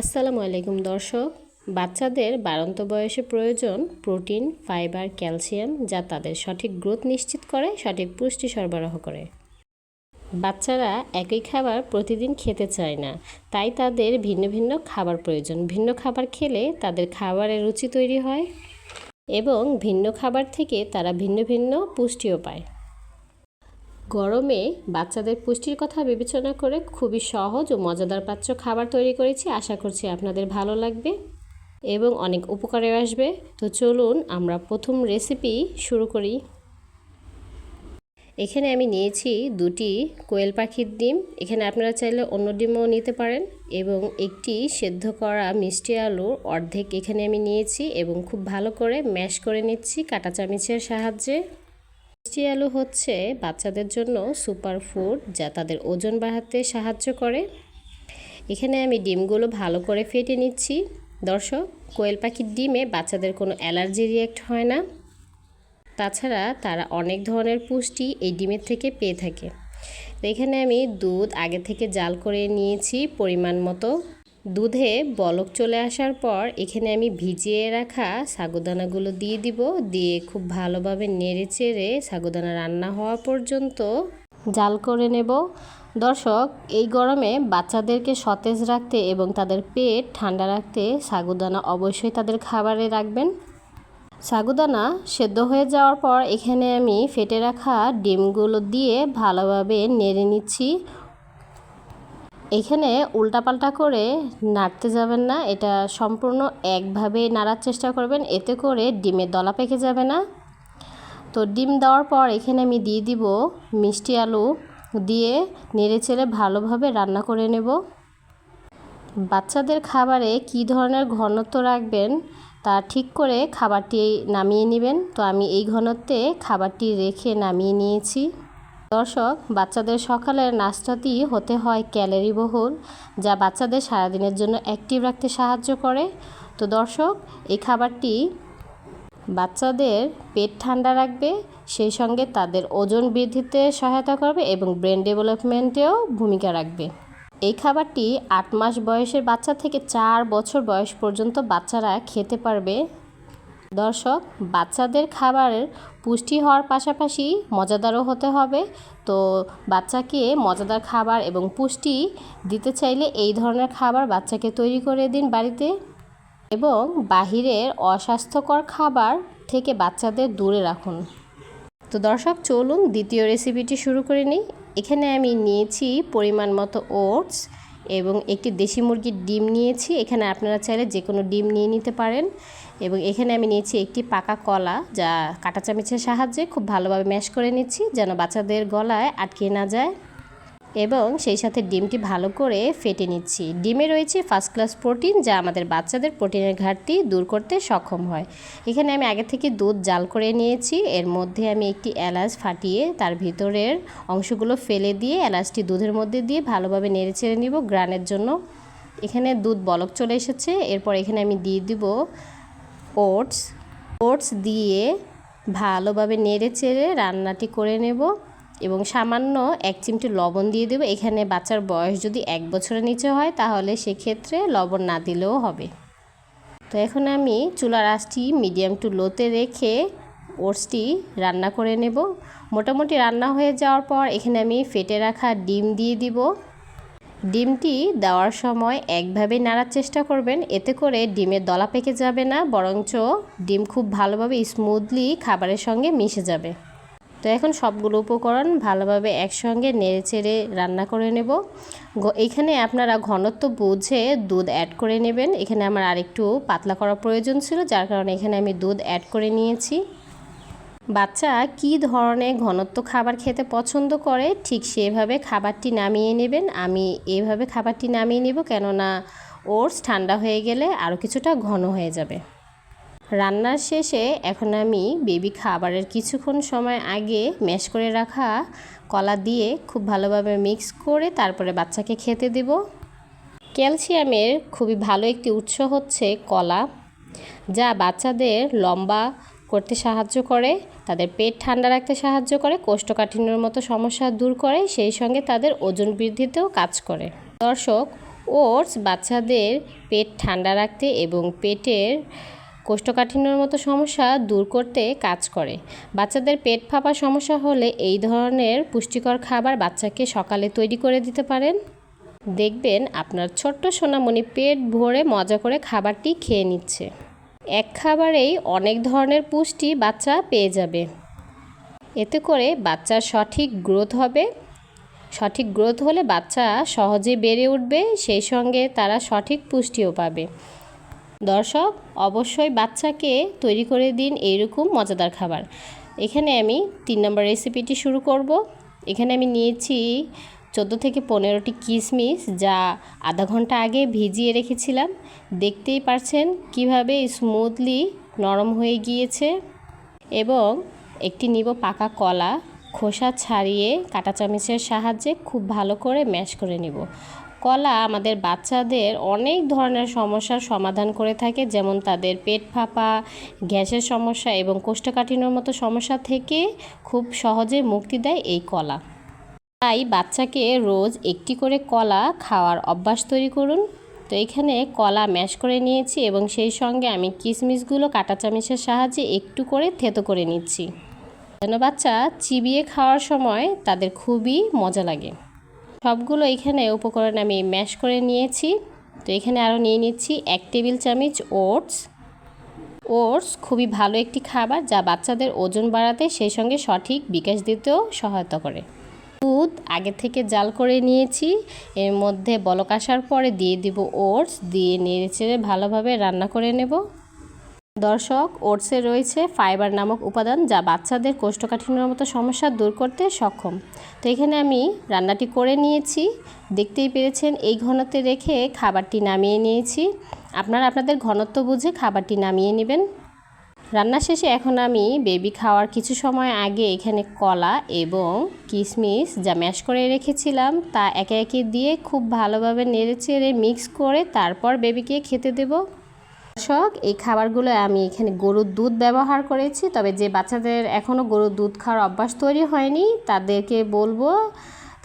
আসসালামু আলাইকুম দর্শক। বাচ্চাদের বাড়ন্ত বয়সে প্রয়োজন প্রোটিন, ফাইবার, ক্যালসিয়াম যা তাদের সঠিক গ্রোথ নিশ্চিত করে, সঠিক পুষ্টি সরবরাহ করে। বাচ্চারা একই খাবার প্রতিদিন খেতে চায় না, তাই তাদের ভিন্ন ভিন্ন খাবার প্রয়োজন। ভিন্ন খাবার খেলে তাদের খাবারের রুচি তৈরি হয় এবং ভিন্ন খাবার থেকে তারা ভিন্ন ভিন্ন পুষ্টিও পায়। গরমে বাচ্চাদের পুষ্টির কথা বিবেচনা করে খুবই সহজ ও মজাদার পাচ্য খাবার তৈরি করেছি। আশা করছি আপনাদের ভালো লাগবে এবং অনেক উপকারে আসবে। তো চলুন আমরা প্রথম রেসিপি শুরু করি। এখানে আমি নিয়েছি দুটি কোয়েল পাখির ডিম। এখানে আপনারা চাইলে অন্য ডিমও নিতে পারেন এবং একটি সেদ্ধ করা মিষ্টি আলুর অর্ধেক এখানে আমি নিয়েছি এবং খুব ভালো করে ম্যাশ করে নিচ্ছি কাঁটা চামিচের সাহায্যে। মিষ্টি আলু হচ্ছে, বাচ্চাদের জন্য সুপার ফুড যা তাদের ওজন বাড়াতে সাহায্য করে। এখানে আমি ডিমগুলো ভালো করে ফেটে নিচ্ছি। দর্শক, কোয়েল পাখির ডিমে বাচ্চাদের কোনো অ্যালার্জি রিয়াক্ট হয় না। তাছাড়া তারা অনেক ধরনের পুষ্টি এই ডিমের থেকে পেয়ে থাকে। তো এখানে আমি দুধ আগে থেকে জাল করে নিয়েছি পরিমাণ মতো। দুধে বলক চলে আসার পর এখানে আমি ভিজিয়ে রাখা সাগুদানাগুলো দিয়ে দিব। দিয়ে খুব ভালোভাবে নেড়ে চেড়ে সাগুদানা রান্না হওয়া পর্যন্ত জাল করে নেব। দর্শক, এই গরমে বাচ্চাদেরকে সতেজ রাখতে এবং তাদের পেট ঠান্ডা রাখতে সাগুদানা অবশ্যই তাদের খাবারে রাখবেন। সাগুদানা সেদ্ধ হয়ে যাওয়ার পর এখানে আমি ফেটে রাখা ডিমগুলো দিয়ে ভালোভাবে নেড়ে নিচ্ছি। এখানে উল্টাপাল্টা করে নাড়তে যাবেন না, এটা সম্পূর্ণ একভাবে নাড়ার চেষ্টা করবেন, এতে করে ডিমের দলা পেকে যাবে না। তো ডিম দেওয়ার পর এখানে আমি দিয়ে দিব মিষ্টি আলু, দিয়ে নেড়ে চেড়ে ভালোভাবে রান্না করে নেব। বাচ্চাদের খাবারে কি ধরনের ঘনত্ব রাখবেন, তা ঠিক করে খাবারটি নামিয়ে নেবেন। তো আমি এই ঘনত্বে খাবারটি রেখে নামিয়ে নিয়েছি। দর্শক, বাচ্চাদের সকালের নাস্তাতেই হতে হয় ক্যালোরি বহুল, যা বাচ্চাদের সারাদিনের জন্য অ্যাক্টিভ রাখতে সাহায্য করে। তো দর্শক, এই খাবারটি বাচ্চাদের পেট ঠান্ডা রাখবে, সেই সঙ্গে তাদের ওজন বৃদ্ধিতে সহায়তা করবে এবং ব্রেন ডেভেলপমেন্টেও ভূমিকা রাখবে। এই খাবারটি আট মাস বয়সের বাচ্চা থেকে চার বছর বয়স পর্যন্ত বাচ্চারা খেতে পারবে দর্শক, বাচ্চাদের খাবারের পুষ্টি হওয়ার পাশাপাশি মজাদারও হতে হবে। তো বাচ্চাকে মজাদার খাবার এবং পুষ্টি দিতে চাইলে এই ধরনের খাবার বাচ্চাকে তৈরি করে দিন বাড়িতে এবং বাহিরের অস্বাস্থ্যকর খাবার থেকে বাচ্চাদের দূরে রাখুন। তো দর্শক, চলুন দ্বিতীয় রেসিপিটি শুরু করে নিই। এখানে আমি নিয়েছি পরিমাণ মতো ওটস এবং একটি দেশি মুরগির ডিম নিয়েছি। এখানে আপনারা চাইলে যে কোনো ডিম নিয়ে নিতে পারেন। এবং এখানে আমি নিয়েছি একটি পাকা কলা, যা কাঁটা চামিচের সাহায্যে খুব ভালোভাবে ম্যাশ করে নিচ্ছি, যেন বাচ্চাদের গলায় আটকে না যায়। এবং সেই সাথে ডিমটি ভালো করে ফেটে নিচ্ছি। ডিমে রয়েছে ফার্স্ট ক্লাস প্রোটিন যা আমাদের বাচ্চাদের প্রোটিনের ঘাটতি দূর করতে সক্ষম হয়। এখানে আমি আগে থেকে দুধ জাল করে নিয়েছি। এর মধ্যে আমি একটি এলাচ ফাটিয়ে তার ভিতরের অংশগুলো ফেলে দিয়ে এলাচটি দুধের মধ্যে দিয়ে ভালোভাবে নেড়ে চেড়ে নিব। গ্রানের জন্য এখানে দুধ বলক চলে এসেছে। এরপর এখানে আমি দিয়ে দিব ওটস। ওটস দিয়ে ভালোভাবে নেড়ে চেড়ে রান্নাটি করে নেব। এবং সামান্য এক চিমটি লবণ দিয়ে দেবো। এখানে বাচ্চার বয়স যদি এক বছরের নিচে হয়, তাহলে সেক্ষেত্রে লবণ না দিলেও হবে। তো এখন আমি চুলার আঁচটি মিডিয়াম টু লোতে রেখে ওটসটি রান্না করে নেব। মোটামুটি রান্না হয়ে যাওয়ার পর এখানে আমি ফেটে রাখা ডিম দিয়ে দিব। ডিমটি দেওয়ার সময় একভাবে নাড়ার চেষ্টা করবেন। এতে করে ডিমের দলা পেকে যাবে না, বরঞ্চ ডিম খুব ভালোভাবে স্মুথলি খাবারের সঙ্গে মিশে যাবে। তো এখন সবগুলো উপকরণ ভালোভাবে একসঙ্গে নেড়ে চেড়ে রান্না করে নেব। এখানে আপনারা ঘনত্ব বুঝে দুধ অ্যাড করে নেবেন। এখানে আমার আরেকটু পাতলা করা প্রয়োজন ছিল, যার কারণে এখানে আমি দুধ অ্যাড করে নিয়েছি। বাচ্চা কি ধরনের ঘনত্ব খাবার খেতে পছন্দ করে, ঠিক সেভাবে খাবারটি নামিয়ে নেবেন। আমি এভাবে খাবারটি নামিয়ে নেব, কেননা ওটস ঠান্ডা হয়ে গেলে আরও কিছুটা ঘন হয়ে যাবে। রান্নার শেষে এখন আমি বেবি খাবারের কিছুক্ষণ সময় আগে ম্যাশ করে রাখা কলা দিয়ে খুব ভালোভাবে মিক্স করে তারপরে বাচ্চাকে খেতে দেব। ক্যালসিয়ামের খুবই ভালো একটি উৎস হচ্ছে কলা, যা বাচ্চাদের লম্বা করতে সাহায্য করে, তাদের পেট ঠান্ডা রাখতে সাহায্য করে, কোষ্ঠকাঠিন্যর মতো সমস্যা দূর করে, সেই সঙ্গে তাদের ওজন বৃদ্ধিতেও কাজ করে। দর্শক, ওটস বাচ্চাদের পেট ঠান্ডা রাখতে এবং পেটের কোষ্ঠকাঠিন্যর মতো সমস্যা দূর করতে কাজ করে। বাচ্চাদের পেট ফাঁপা সমস্যা হলে এই ধরনের পুষ্টিকর খাবার বাচ্চাকে সকালে তৈরি করে দিতে পারেন। দেখবেন আপনার ছোট্ট সোনামণি পেট ভরে মজা করে খাবারটি খেয়ে নিচ্ছে। এক খাবারেই অনেক ধরনের পুষ্টি বাচ্চা পেয়ে যাবে। এতে করে বাচ্চার সঠিক গ্রোথ হবে। সঠিক গ্রোথ হলে বাচ্চা সহজে বেড়ে উঠবে, সেই সঙ্গে তারা সঠিক পুষ্টিও পাবে। দর্শক, অবশ্যই বাচ্চাকে তৈরি করে দিন এইরকম মজাদার খাবার। এখানে আমি তিন নম্বর রেসিপিটি শুরু করব। এখানে আমি নিয়েছি চোদ্দ থেকে পনেরোটি কিশমিশ যা আধা ঘণ্টা আগে ভিজিয়ে রেখেছিলাম। দেখতেই পারছেন কীভাবে স্মুথলি নরম হয়ে গিয়েছে। এবং একটি নিব পাকা কলা, খোসা ছাড়িয়ে কাঁটা চামচের সাহায্যে খুব ভালো করে ম্যাশ করে নিব। কলা আমাদের বাচ্চাদের অনেক ধরনের সমস্যার সমাধান করে থাকে, যেমন তাদের পেট ফাঁপা, গ্যাসের সমস্যা এবং কোষ্ঠকাঠিন্যর মতো সমস্যা থেকে খুব সহজে মুক্তি দেয় এই কলা। তাই বাচ্চাকে রোজ একটি করে কলা খাওয়ার অভ্যাস তৈরি করুন। তো এখানে কলা ম্যাশ করে নিয়েছি এবং সেই সঙ্গে আমি কিশমিশগুলো কাঁটা চামিচের সাহায্যে একটু করে থেতো করে নিচ্ছি। যেন বাচ্চা চিবিয়ে খাওয়ার সময় তাদের খুবই মজা লাগে। সবগুলো এখানে উপকরণ আমি ম্যাশ করে নিয়েছি। তো এখানে আরও নিয়ে নিচ্ছি এক টেবিল চামচ ওটস। ওটস খুবই ভালো একটি খাবার যা বাচ্চাদের ওজন বাড়াতে সেই সঙ্গে সঠিক বিকাশ দিতেও সহায়তা করে। দুধ আগে থেকে জাল করে নিয়েছি। এর মধ্যে বলক আসার পরে দিয়ে দিব ওটস। দিয়ে নেড়ে চেড়ে ভালোভাবে রান্না করে নেব। দর্শক, ওটসে রয়েছে ফাইবার নামক উপাদান যা বাচ্চাদের কোষ্ঠকাঠিন্যর মতো সমস্যা দূর করতে সক্ষম। তো এখানে আমি রান্নাটি করে নিয়েছি। দেখতেই পেরেছেন, এই ঘনত্বে রেখে খাবারটি নামিয়ে নিয়েছি। আপনারা আপনাদের ঘনত্ব বুঝে খাবারটি নামিয়ে নেবেন। রান্না শেষে এখন আমি বেবি খাওয়ার কিছু সময় আগে এখানে কলা এবং কিশমিশ যা ম্যাশ করে রেখেছিলাম, তা একে একে দিয়ে খুব ভালোভাবে নেড়ে চেড়ে মিক্স করে তারপর বেবিকে খেতে দেবো। দর্শক, এই খাবারগুলো আমি এখানে গরুর দুধ ব্যবহার করেছি। তবে যে বাচ্চাদের এখনও গরুর দুধ খাওয়ার অভ্যাস তৈরি হয়নি, তাদেরকে বলব,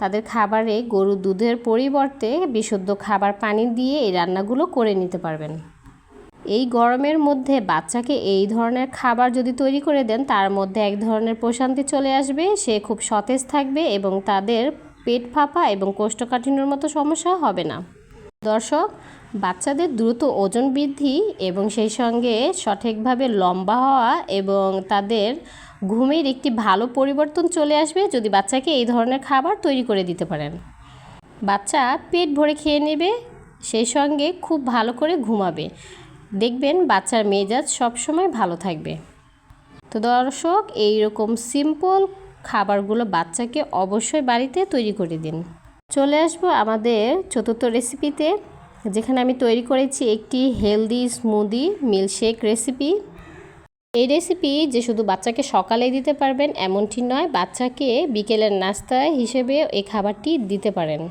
তাদের খাবারে গরুর দুধের পরিবর্তে বিশুদ্ধ খাবার পানি দিয়ে এই রান্নাগুলো করে নিতে পারবেন। এই গরমের মধ্যে বাচ্চাকে এই ধরনের খাবার যদি তৈরি করে দেন, তার মধ্যে এক ধরনের প্রশান্তি চলে আসবে। সে খুব সতেজ থাকবে এবং তাদের পেট ফাঁপা এবং কোষ্ঠকাঠিন্যর মতো সমস্যা হবে না। দর্শক, বাচ্চাদের দ্রুত ওজন বৃদ্ধি এবং সেই সঙ্গে সঠিকভাবে লম্বা হওয়া এবং তাদের ঘুমের একটি ভালো পরিবর্তন চলে আসবে যদি বাচ্চাকে এই ধরনের খাবার তৈরি করে দিতে পারেন। বাচ্চা পেট ভরে খেয়ে নেবে, সেই সঙ্গে খুব ভালো করে ঘুমাবে। দেখবেন বাচ্চার মেজাজ সবসময় ভালো থাকবে। তো দর্শক এই রকম সিম্পল খাবারগুলো বাচ্চাকে অবশ্যই বাড়িতে তৈরি করে দিন। চলে আসব আমাদের চতুর্থ রেসিপিতে যেখানে আমি তৈরি করেছি একটি হেলদি স্মুদি মিল্কশেক রেসিপি এই রেসিপি যে শুধু বাচ্চাকে সকালে দিতে পারবেন, এমনটি নয়, বাচ্চাকে বিকেলের নাস্তা হিসেবে এই খাবারটি দিতে পারেন।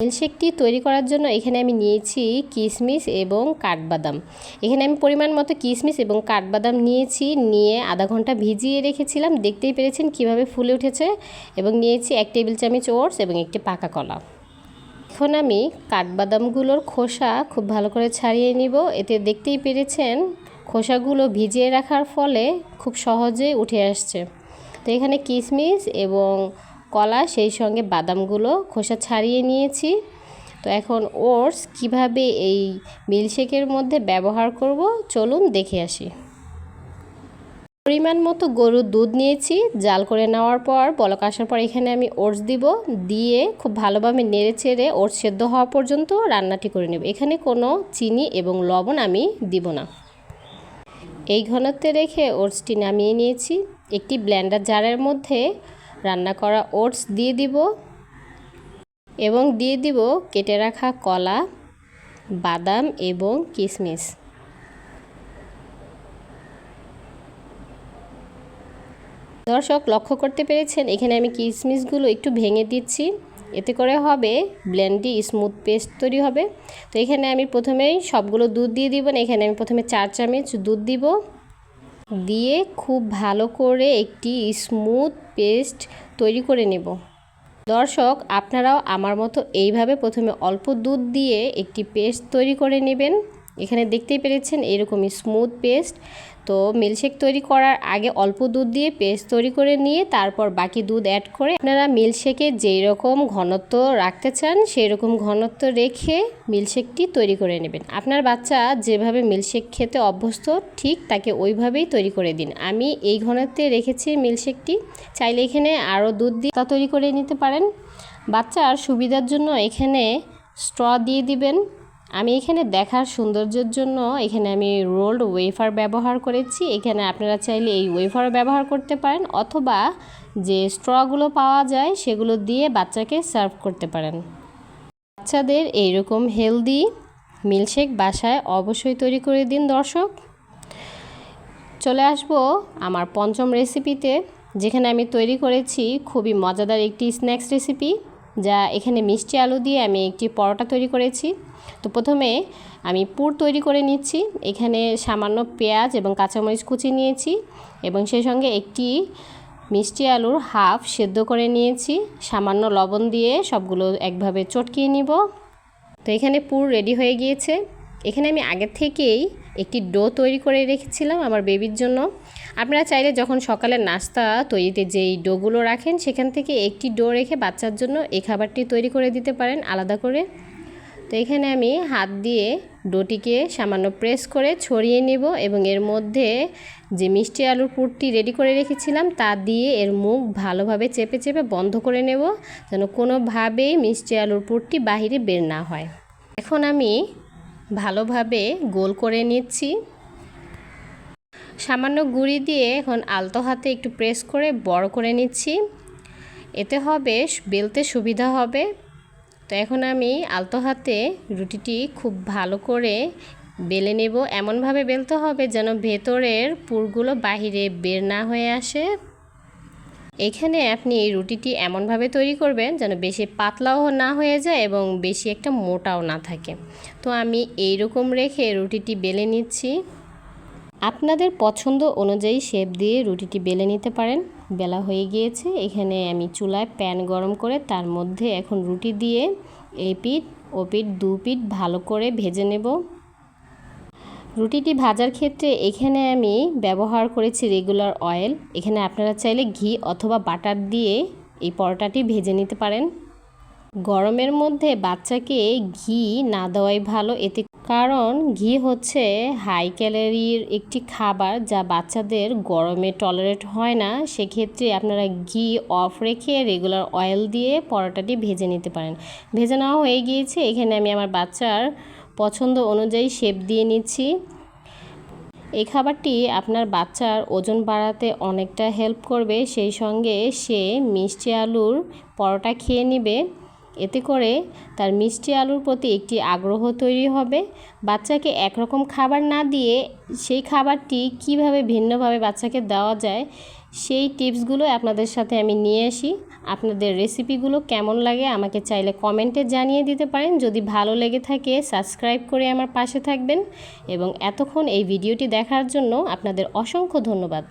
মিল্কশেকটি তৈরি করার জন্য এখানে আমি নিয়েছি কিশমিশ এবং কাঠবাদাম। এখানে আমি পরিমাণ মতো কিশমিশ এবং কাঠবাদাম নিয়েছি, নিয়ে আধা ঘণ্টা ভিজিয়ে রেখেছিলাম। দেখতেই পেরেছেন কীভাবে ফুলে উঠেছে এবং নিয়েছি এক টেবিল চামচ ওটস এবং একটি পাকা কলা। এখন আমি কাঠবাদামগুলোর খোসা খুব ভালো করে ছাড়িয়ে নিব। এতে দেখতেই পেরেছেন খোসাগুলো ভিজিয়ে রাখার ফলে খুব সহজে উঠে আসছে। তো এখানে কিশমিশ এবং কলা, সেই সঙ্গে বাদামগুলো খোসা ছাড়িয়ে নিয়েছি। তো এখন ওটস কীভাবে এই মিল্কশেকের মধ্যে ব্যবহার করব, চলুন দেখে আসি। পরিমাণ মতো গরুর দুধ নিয়েছি, জাল করে নেওয়ার পর, বলক আসার পর এখানে আমি ওটস দিব। দিয়ে খুব ভালোভাবে নেড়ে চেড়ে ওটস সেদ্ধ হওয়া পর্যন্ত রান্নাটি করে নেব। এখানে কোনো চিনি এবং লবণ আমি দিব না। এই ঘনত্বে রেখে ওটসটি নামিয়ে নিয়েছি। একটি ব্ল্যান্ডার জারের মধ্যে রান্না করা ওটস দিয়ে দিব এবং দিয়ে দিব কেটে রাখা কলা, বাদাম এবং কিশমিশ দর্শক, লক্ষ্য করতে পেরেছেন, এখানে আমি কিশমিশগুলো একটু ভেঙে দিচ্ছি। এতে করে হবে ব্লেন্ডি স্মুথ পেস্ট তৈরি হবে। তো এখানে আমি প্রথমেই সবগুলো দুধ দিয়ে দিব না এখানে আমি প্রথমে চার চামচ দুধ দিব। দিয়ে খুব ভালো করে একটি স্মুথ পেস্ট তৈরি করে নেব। দর্শক, আপনারাও আমার মতো এইভাবে প্রথমে অল্প দুধ দিয়ে একটি পেস্ট তৈরি করে নেবেন। এখানে দেখতেই পেরেছেন এরকমই স্মুথ পেস্ট তো মিল্কশেক তৈরি করার আগে অল্প দুধ দিয়ে পেস্ট তৈরি করে নিয়ে তারপর বাকি দুধ অ্যাড করে আপনারা মিল্কশেকে যেই রকম ঘনত্ব রাখতে চান সেই রকম ঘনত্ব রেখে মিল্কশেকটি তৈরি করে নেবেন। আপনার বাচ্চা যেভাবে মিল্কশেক খেতে অভ্যস্ত ঠিক তাকে ওইভাবেই তৈরি করে দিন। আমি এই ঘনত্বে রেখেছি মিল্কশেকটি চাইলে এখানে আরও দুধ দিয়ে তা তৈরি করে নিতে পারেন। বাচ্চার সুবিধার জন্য এখানে স্ট্র দিয়ে দিবেন। আমি এখানে দেখার সৌন্দর্যের জন্য এখানে আমি রোল্ড ওয়েফার ব্যবহার করেছি। এখানে আপনারা চাইলে এই ওয়েফার ব্যবহার করতে পারেন অথবা যে স্ট্রগুলো পাওয়া যায় সেগুলো দিয়ে বাচ্চাকে সার্ভ করতে পারেন। বাচ্চাদের এইরকম হেলদি মিল্কশেক বাসায় অবশ্যই তৈরি করে দিন দর্শক। চলে আসব আমার পঞ্চম রেসিপিতে, যেখানে আমি তৈরি করেছি খুবই মজাদার একটি স্ন্যাক্স রেসিপি। যা এখানে মিষ্টি আলু দিয়ে আমি একটি পরোটা তৈরি করেছি। তো প্রথমে আমি পুর তৈরি করে নিচ্ছি। এখানে সামান্য পেঁয়াজ এবং কাঁচামরিচ কুচি নিয়েছি এবং সেই সঙ্গে একটি মিষ্টি আলুর হাফ সেদ্ধ করে নিয়েছি। সামান্য লবণ দিয়ে সবগুলো একভাবে চটকিয়ে নিব। তো এখানে পুর রেডি হয়ে গিয়েছে। এখানে আমি আগের থেকেই একটি ডো তৈরি করে রেখেছিলাম আমার বেবির জন্য। আপনারা চাইলে যখন সকালের নাস্তা তৈরিতে যেই ডোগুলো রাখেন, সেখান থেকে একটি ডো রেখে বাচ্চার জন্য এই খাবারটি তৈরি করে দিতে পারেন আলাদা করে। তো এখানে আমি হাত দিয়ে ডোটিকে সামান্য প্রেস করে ছড়িয়ে নেব এবং এর মধ্যে যে মিষ্টি আলুর পুরটি রেডি করে রেখেছিলাম, তা দিয়ে এর মুখ ভালোভাবে চেপে চেপে বন্ধ করে নেব, যেন কোনোভাবেই মিষ্টি আলুর পুরটি বাহিরে বের না হয়। এখন আমি ভালোভাবে গোল করে নিচ্ছি। সামান্য গুঁড়ি দিয়ে এখন আলতো হাতে একটু প্রেস করে বড় করে নিচ্ছি। এতে হবে, বেলতে সুবিধা হবে। তো এখন আমি আলতো হাতে রুটিটি খুব ভালো করে বেলে নেব। এমনভাবে বেলতে হবে যেন ভেতরের পুরগুলো বাহিরে বের না হয়ে আসে। এখানে আপনি এই রুটিটি এমনভাবে তৈরি করবেন যেন বেশি পাতলাও না হয়ে যায় এবং বেশি একটা মোটাও না থাকে। তো আমি এই রকম রেখে রুটিটি বেলে নিচ্ছি। আপনাদের পছন্দ অনুযায়ী শেপ দিয়ে রুটিটি বেলে নিতে পারেন। বেলা হয়ে গিয়েছে, এখানে আমি চুলায় প্যান গরম করে তার মধ্যে এখন রুটি দিয়ে এই পিঠ ও পিঠ দু পিঠ ভালো করে ভেজে নেব। রুটিটি ভাজার ক্ষেত্রে এখানে আমি ব্যবহার করেছি রেগুলার অয়েল। এখানে আপনারা চাইলে ঘি অথবা বাটার দিয়ে এই পরোটাটি ভেজে নিতে পারেন। গরমের মধ্যে বাচ্চাকে ঘি না দেওয়াই ভালো। এতে কারণ ঘি হচ্ছে হাই ক্যালোরির একটি খাবার যা বাচ্চাদের গরমে টলারেট হয় না। সেক্ষেত্রে আপনারা ঘি অফ রেখে রেগুলার অয়েল দিয়ে পরোটাটি ভেজে নিতে পারেন। ভেজে নেওয়া হয়ে গিয়েছে। এখানে আমি আমার বাচ্চার পছন্দ অনুযায়ী শেপ দিয়ে নিচ্ছি। এই খাবারটি আপনার বাচ্চার ওজন বাড়াতে অনেকটা হেল্প করবে। সেই সঙ্গে সে মিষ্টি আলুর পরোটা খেয়ে নেবে। এতে করে তার মিষ্টি আলুর প্রতি একটি আগ্রহ তৈরি হবে। বাচ্চাকে একরকম খাবার না দিয়ে সেই খাবারটি কীভাবে ভিন্নভাবে বাচ্চাকে দেওয়া যায়, সেই টিপসগুলো আপনাদের সাথে আমি নিয়ে আসি। আপনাদের রেসিপিগুলো কেমন লাগে আমাকে চাইলে কমেন্টে জানিয়ে দিতে পারেন। যদি ভালো লেগে থাকে, সাবস্ক্রাইব করে আমার পাশে থাকবেন। এবং এতক্ষণ এই ভিডিওটি দেখার জন্য আপনাদের অসংখ্য ধন্যবাদ।